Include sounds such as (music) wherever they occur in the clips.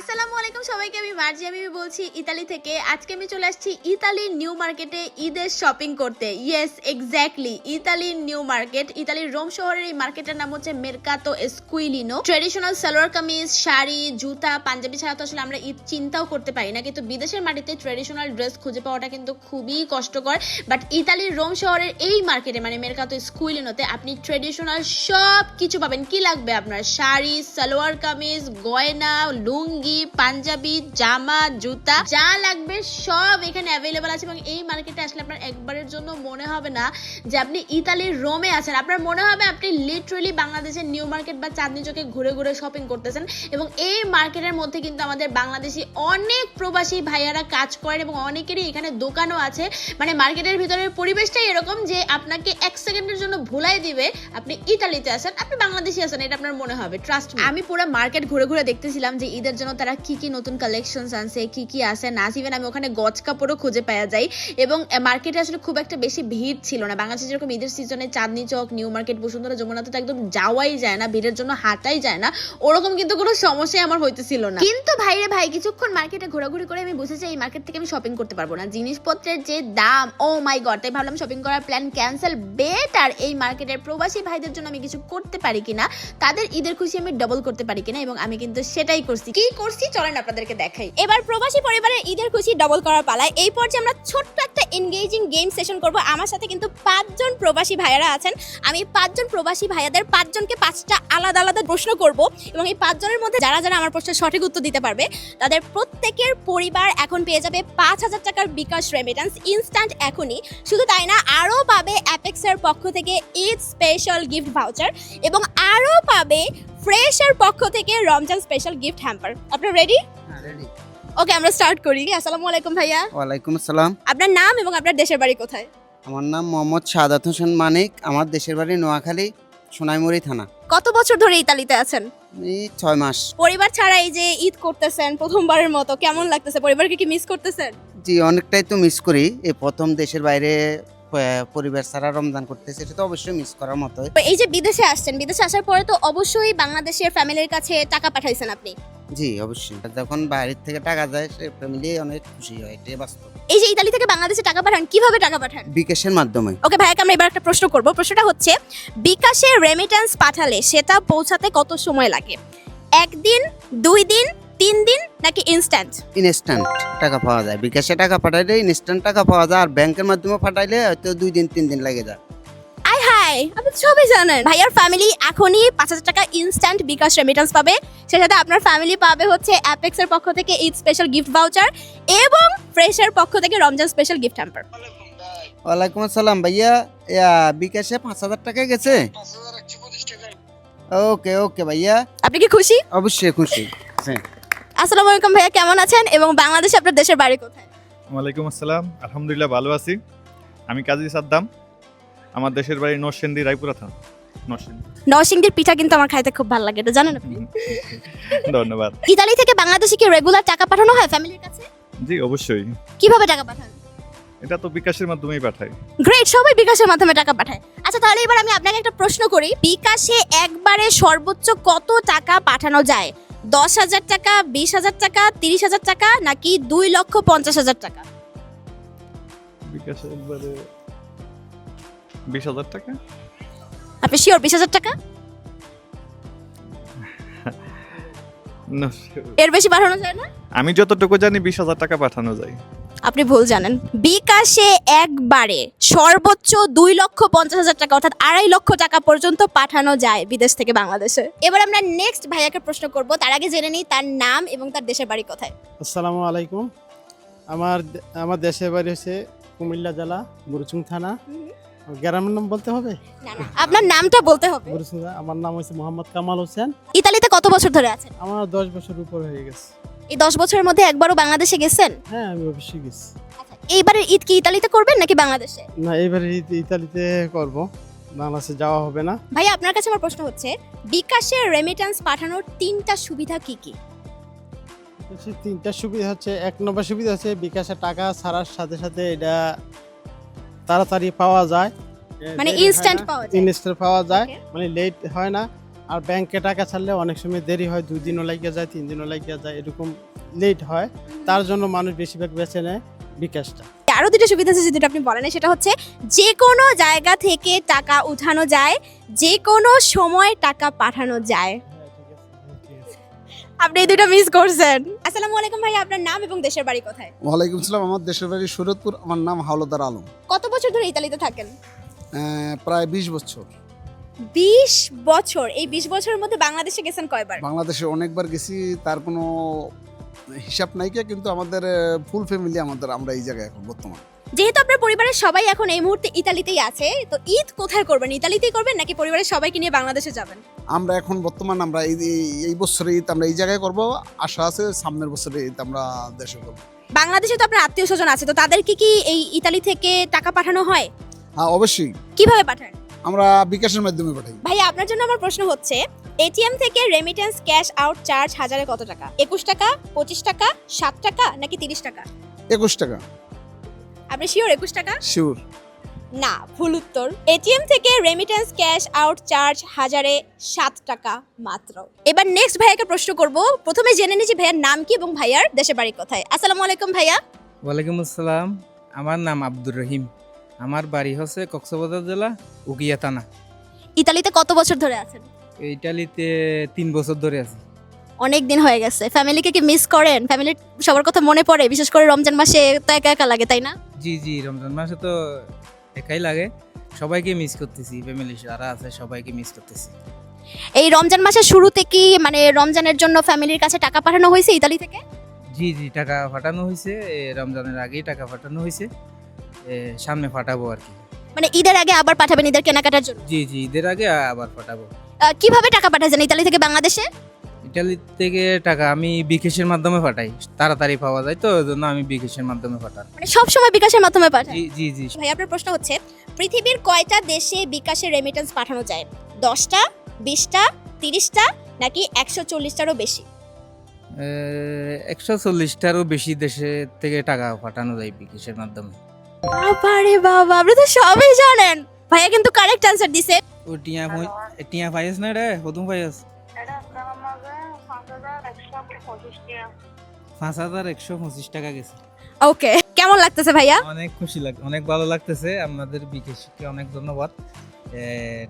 আসসালামু আলাইকুম সবাইকে, আমি মার্জি, আমি বলছি ইতালি থেকে। আজকে আমি চলে আসছি ইতালির নিউ মার্কেটে ঈদের শপিং করতে। ইয়েস এক্স্যাক্টলি ইতালির নিউ মার্কেট। ইতালির রোম শহরের এই মার্কেটের নাম হচ্ছে Mercato Esquilino traditional salwar kameez, sari, জুতা, পাঞ্জাবি ছাড়া তো আসলে আমরা ঈদ চিন্তাও করতে পারি না। কিন্তু বিদেশের মাটিতে ট্রেডিশনাল ড্রেস খুঁজে পাওয়াটা কিন্তু খুবই কষ্টকর। বাট ইতালির রোম শহরের এই মার্কেটে মানে মেরকাতো স্কুইলিনোতে আপনি ট্রেডিশনাল সব কিছু পাবেন। কি লাগবে আপনার? শাড়ি, সালোয়ার কামিজ, গয়না, লুঙ্গি পাঞ্জাবি, জামা, জুতা, যা লাগবে সব এখানে অ্যাভেলেবল আছে এবং এই মার্কেটে আসলে আপনার একবারের জন্য মনে হবে না যে আপনি ইতালির রোমে আছেন। আপনার মনে হবে আপনি লিটারেলি বাংলাদেশের নিউ মার্কেট বা চাঁদনি চকে ঘুরে ঘুরে শপিং করতেছেন এবং এই মার্কেটের মধ্যে কিন্তু আমাদের বাংলাদেশি অনেক প্রবাসী ভাইয়ারা কাজ করেন এবং অনেকেরই এখানে দোকানও আছে। মানে মার্কেটের ভিতরের পরিবেশটাই এরকম যে আপনাকে এক সেকেন্ডের জন্য ভুলাই দিবে, আপনি ইতালিতে আছেন, আপনি বাংলাদেশি আছেন, এটা আপনার মনে হবে ট্রাস্ট আমি পুরো মার্কেট ঘুরে ঘুরে দেখতেছিলাম যে ঈদের জন্য তারা কি কি নতুন কালেকশনস আনছে, কি কি আছে, না ইভেন আমি ওখানে গজ কাপড়ও খুঁজে পাওয়া যায়। এবং মার্কেটে আসলে খুব একটা বেশি ভিড় ছিল না। বাংলাদেশে যেরকম ঈদের সিজনে চাঁদনি চক, নিউ মার্কেট, বসুন্ধরা যমুনাতে তো একদম যাওয়াই যায় না, ভিড়ের জন্য হাঁটাই যায় না। ওরকম কিন্তু কোনো সমস্যাই আমার হইতেছিল না। কিন্তু ভাইরে ভাই, কিছুক্ষণ মার্কেটে ঘোরাঘুরি করে আমি বুঝেছি এই মার্কেট থেকে আমি শপিং করতে পারব না। জিনিসপত্রের যে দাম ও মাই গড তাই ভাবলাম শপিং করার প্ল্যান ক্যান্সেল বেটার এই মার্কেটের প্রবাসী ভাইদের জন্য আমি কিছু করতে পারি কিনা, তাদের ঈদের খুশি আমি ডবল করতে পারি কিনা, এবং আমি কিন্তু সেটাই করছি। কি করছি চলেন আপনাদেরকে দেখাই। এবার প্রবাসী পরিবারের ঈদের খুশি ডবল করার পালায়। এই পর্যায়ে আমরা ছোট্ট একটা এনগেজিং গেম সেশন করব। আমার সাথে কিন্তু পাঁচজন প্রবাসী ভাইয়ারা আছেন। আমি পাঁচজন প্রবাসী ভাইয়াদের পাঁচজনকে পাঁচটা আলাদা আলাদা প্রশ্ন করব এবং এই পাঁচজনের মধ্যে যারা যারা আমার প্রশ্নের সঠিক উত্তর দিতে পারবে, তাদের প্রত্যেকের পরিবার এখন পেয়ে যাবে পাঁচ হাজার টাকার বিকাশ রেমিটেন্স ইনস্ট্যান্ট এখনই। শুধু তাই না, আরও পাবে অ্যাপেক্সের পক্ষ থেকে ঈদ স্পেশাল গিফট ভাউচার এবং আরও পাবে ফ্রেশের পক্ষ থেকে রমজান স্পেশাল গিফট হ্যাম্পার আপনারা রেডি ওকে আমরা স্টার্ট করি। আসসালামু আলাইকুম ভাইয়া। ওয়ালাইকুম আসসালাম। আপনার নাম এবং আপনার দেশের বাড়ি কোথায়? আমার নাম মোহাম্মদ সাদাত হোসেন মানিক। আমার দেশের বাড়ি নোয়াখালী সোনাইমুড়ি থানা। কত বছর ধরে ইতালিতে আছেন? এই ছয় মাস। পরিবার ছাড়া এই যে ঈদ করতেছেন প্রথমবারের মতো কেমন লাগতেছে? পরিবারকে কি মিস করতেছেন? জি অনেকটাই তো মিস করি। এই প্রথম দেশের বাইরে পরিবার ছাড়া রমজান করতেছে সেটা তো অবশ্যই মিস করার মতোই। তো এই যে বিদেশে আসছেন বিদেশে আসার পরে তো অবশ্যই বাংলাদেশের ফ্যামিলির কাছে টাকা পাঠাইছেন আপনি। জি অবশ্যই। যখন বাইরের থেকে টাকা যায় সে ফ্যামিলি অনেক খুশি হয় এটাই বাস্তব। এই যে ইতালি থেকে বাংলাদেশে টাকা পাঠান কীভাবে টাকা পাঠান? বিকাশের মাধ্যমে। ওকে ভাইয়াকে আমরা এবার একটা প্রশ্ন করব। প্রশ্নটা হচ্ছে বিকাশে রেমিটেন্স পাঠালে সেটা পৌঁছাতে কত সময় লাগে? একদিন দুই দিন তিন দিন নাকি ইনস্ট্যান্ট ইনস্ট্যান্ট টাকা পাওয়া যায়। বিকাশে টাকা পাঠাইলে ইনস্ট্যান্ট টাকা পাওয়া যায় আর ব্যাংকের মাধ্যমে পাঠাইলে হয়তো দুই দিন তিন দিন লেগে যায়। হাই আপনি সবই জানেন। ভাইয়ার ফ্যামিলি এখনই পাঁচ হাজার টাকা ইনস্ট্যান্ট বিকাশ রেমিটেন্স পাবে। সেই সাথে আপনার ফ্যামিলি পাবে হচ্ছে অ্যাপেক্সের পক্ষ থেকে ঈদ স্পেশাল গিফট ভাউচার এবং ফ্রেশের পক্ষ থেকে রমজান স্পেশাল গিফট হ্যাম্পার ওয়ালাইকুম আসসালাম ভাইয়া। ইয়া, বিকাশে পাঁচ হাজার টাকা গেছে? ওকে ওকে ভাইয়া। আপনি কি খুশি? অবশ্যই খুশি। হ্যাঁ। আসসালামু আলাইকুম ভাইয়া কেমন আছেন? এবং বাংলাদেশে আপনার দেশের বাড়ি কোথায়? ওয়ালাইকুম আসসালাম। আলহামদুলিল্লাহ ভালো আছি। আমি কাজী সাদ্দাম। আমার দেশের বাড়ি নরসেন্দি রায়পুরা থানা। নরসিংদীর পিঠা কিন্তু আমার খাইতে খুব ভালো লাগে এটা জানেন আপনি? (laughs) ধন্যবাদ। ইতালি থেকে বাংলাদেশে কি রেগুলার টাকা পাঠানো হয় ফ্যামিলির কাছে? জি অবশ্যই। কীভাবে টাকা পাঠান? এটা তো বিকাশের মাধ্যমেই পাঠাই গ্রেট সবাই বিকাশের মাধ্যমে টাকা পাঠায়। আচ্ছা তাহলে এবার আমি আপনাকে একটা প্রশ্ন করি বিকাশে একবারে সর্বোচ্চ কত টাকা পাঠানো যায়? দশ হাজার টাকা বিশ হাজার টাকা তিরিশ হাজার টাকা নাকি দুই লক্ষ পঞ্চাশ হাজার টাকা? বিকাশে একবারে বিশ হাজার টাকা? আপনি শিওর বিশ হাজার টাকা? (laughs) না, এর বেশি পাঠানো যায় না? আমি যতটুকু জানি বিশ হাজার টাকা পাঠানো যায়। আপনি ভুল জানেন। বিকাশে একবারে সর্বোচ্চ দুই লক্ষ পঞ্চাশ হাজার টাকা অর্থাৎ আড়াই লক্ষ টাকা পর্যন্ত পাঠানো যায় বিদেশ থেকে বাংলাদেশে। এবার আমরা নেক্সট ভাইয়াকে প্রশ্ন করব। তার আগে জেনে নিই তার নাম এবং তার দেশের বাড়ি কোথায়। আসসালামু আলাইকুম। আমার আমার দেশের বাড়ি হচ্ছে কুমিল্লা জেলা গুরুচুং থানা। গ্রামের নাম বলতে হবে? না না আপনার নামটা বলতে হবে। আমার নাম হচ্ছে মোহাম্মদ কামাল হোসেন। ইতালিতে কত বছর ধরে আছেন? আমার দশ বছর উপর হয়ে গেছে। এই দশ বছরের মধ্যে একবারও বাংলাদেশে গেছেন? হ্যাঁ আমি অবশ্যই গেছি। এইবারের ঈদ কি ইতালিতে করবেন নাকি বাংলাদেশে? না এবারে ঈদ ইতালিতে করব। বাংলাদেশে যাওয়া হবে না। ভাই আপনার কাছে আমার প্রশ্ন হচ্ছে বিকাশের রেমিটেন্স পাঠানোর তিনটা সুবিধা কি কি? তিনটা সুবিধা হচ্ছে এক নম্বর সুবিধা হচ্ছে বিকাশে টাকা ছাড়ার সাথে সাথে এটা তাড়াতাড়ি পাওয়া যায়। মানে ইনস্ট্যান্ট পাওয়া যায়। ইনস্ট্যান্ট পাওয়া যায় মানে লেট হয় না। আর ব্যাংকে টাকা ছাড়লে অনেক সময় দেরি হয় দুই দিনও লাগিয়ে যায় তিন দিনও লাগিয়ে যায় এরকম লেট হয়। তার জন্য মানুষ বেশিরভাগ বেছে নেয় বিকাশটা। আরও দুটো সুবিধা আছে যেটা আপনি বলেন সেটা হচ্ছে যে কোনো জায়গা থেকে টাকা উঠানো যায় যে কোনো সময় টাকা পাঠানো যায়। আপনি এই দুটো মিস করছেন। আসসালামু আলাইকুম ভাই আপনার নাম এবং দেশের বাড়ি কোথায়? ওয়ালাইকুম সালাম আমার দেশের বাড়ি সুরতপুর আমার নাম হাওলাদার আলম। কত বছর ধরে ইতালিতে থাকেন? আহ, প্রায় বিশ বছর। বিশ বছর? এই বিশ বছরের মধ্যে বাংলাদেশে গেছেন কয়বার? বাংলাদেশে অনেকবার গেছি তার কোনো হিসাব নাইকে কিন্তু আমাদের ফুল ফ্যামিলি আমাদের আমরা এই জায়গায় এখন বর্তমান। যেহেতু আপনার পরিবারের সবাই এখন এই মুহূর্তে ইতালিতেই আছে তো ঈদ কোথায় করবেন? ইতালিতেই করবেন নাকি পরিবারের সবাইকে নিয়ে বাংলাদেশে যাবেন? আমরা এখন বর্তমান আমরা এই বছরে ঈদ আমরা এই জায়গায় করব আশা আছে সামনের বছরে ঈদ আমরা দেশে করব। বাংলাদেশে তো আপনার আত্মীয় স্বজন আছে তো তাদেরকে কি এই ইতালি থেকে টাকা পাঠানো হয়? হ্যাঁ অবশ্যই। কীভাবে পাঠান? আমরা বিকাশের মাধ্যমে পাঠাই। ভাই আপনার জন্য আমার প্রশ্ন হচ্ছে এটিএম থেকে রেমিটেন্স ক্যাশ আউট চার্জ হাজারে কত টাকা? একুশ টাকা পঁচিশ টাকা সাত টাকা নাকি তিরিশ টাকা? একুশ টাকা। আপনি শিওর একুশ টাকা? শিওর না ভুল উত্তর। এটিএম থেকে রেমিটেন্স ক্যাশ আউট চার্জ হাজারে সাত টাকা মাত্র। এবার নেক্সট ভাইয়াকে প্রশ্ন করব। প্রথমে জেনে নিচ্ছি ভাইয়ার নাম কি এবং ভাইয়ার দেশের বাড়ি কোথায়। আসসালামু আলাইকুম ভাইয়া। ওয়ালাইকুম আসসালাম। আমার নাম আব্দুর রহিম। আমার বাড়ি হচ্ছে কক্সবাজার জেলা উকিয়া থানা। ইতালিতে কত বছর ধরে আছেন? ইতালিতে তিন বছর ধরে আছি। অনেক দিন হয়ে গেছে। ফ্যামিলিকে কি মিস করেন? ফ্যামিলির সবার কথা মনে পড়ে? বিশেষ করে রমজান মাসে তো একা একা লাগে তাই না? জি জি রমজান মাসে তো একাই লাগে। সবাইকে মিস করতেছি ফ্যামিলি যারা আছে সবাইকে মিস করতেছি। এই রমজান মাসের শুরুতে কি মানে রমজানের জন্য ফ্যামিলির কাছে টাকা পাঠানো হয়েছে ইতালি থেকে? জি জি টাকা পাঠানো হয়েছে। রমজানের আগেই টাকা পাঠানো হয়েছে। সামনে পাঠাবো আর কি। মানে ঈদের আগে আবার পাঠাবেন ঈদের কেনাকাটার জন্য? জি জি ঈদের আগে আবার পাঠাবো। কীভাবে টাকা পাঠাচ্ছেন ইতালি থেকে বাংলাদেশে? ইটালি থেকে টাকা আমি বিকাশের মাধ্যমে পাঠাই তাড়াতাড়ি পাওয়া যায় তো ওই জন্য আমি বিকাশের মাধ্যমে পাঠাই। মানে সব সময় বিকাশের মাধ্যমে পাঠান? জি জি জি। ভাই আপনার প্রশ্ন হচ্ছে পৃথিবীর কয়টা দেশে বিকাশের রেমিটেন্স পাঠানো যায়? দশটা বিশটা তিরিশটা নাকি একশো চল্লিশটারও বেশি? একশো চল্লিশটারও বেশি দেশে থেকে টাকা পাঠানো যায় বিকাশের মাধ্যমে। বাবারে বাবা আপনি তো সবই জানেন। ভাইয়া কিন্তু কারেক্ট অ্যান্সার দিছে। ও টিয়া টিয়া পাইস না রে প্রথম পাইস পাঁচ হাজার একশো পঁচিশ টাকা গেছে। ওকে কেমন লাগতেছে ভাইয়া? অনেক খুশি লাগ অনেক ভালো লাগতেছে। আপনাদের বিকাশকে অনেক ধন্যবাদ।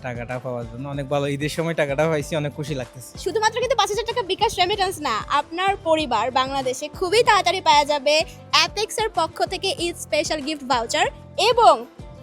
টাকাটা পাওয়ার জন্য। অনেক ভালো ঈদের সময় টাকাটা পাইছি অনেক খুশি লাগতেছে। শুধুমাত্র কিন্তু পাঁচ হাজার টাকা বিকাশ রেমিটেন্স না আপনার পরিবার বাংলাদেশে খুবই তাড়াতাড়ি পাওয়া যাবে অ্যাপেক্সের পক্ষ থেকে ঈদ স্পেশাল গিফট ভাউচার এবং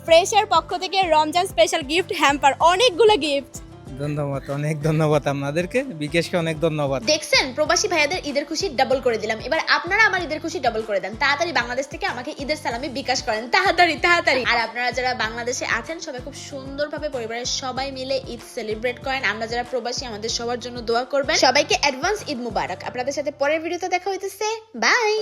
ফ্রেশের পক্ষ থেকে রমজান স্পেশাল গিফট হ্যাম্পার অনেকগুলো গিফট ধন্যবাদ, অনেক ধন্যবাদ আপনাদেরকে। বিকাশকে অনেক ধন্যবাদ। দেখছেন, প্রবাসী ভাইয়াদের ঈদের খুশি ডাবল করে দিলাম। এবার আপনারা আমার ঈদের খুশি ডাবল করে দেন। তাড়াতাড়ি বাংলাদেশ থেকে আমাকে ঈদের সালামি বিকাশ করেন। তাড়াতাড়ি তাড়াতাড়ি। আর আপনারা যারা বাংলাদেশে আছেন, সবাই খুব সুন্দরভাবে পরিবারের সবাই মিলে ঈদ সেলিব্রেট করেন। আমরা যারা প্রবাসী, আমাদের সবার জন্য দোয়া করবেন। সবাইকে অ্যাডভান্স ঈদ মুবারক। আপনাদের সাথে পরের ভিডিওতে দেখা হইতেছে। বাই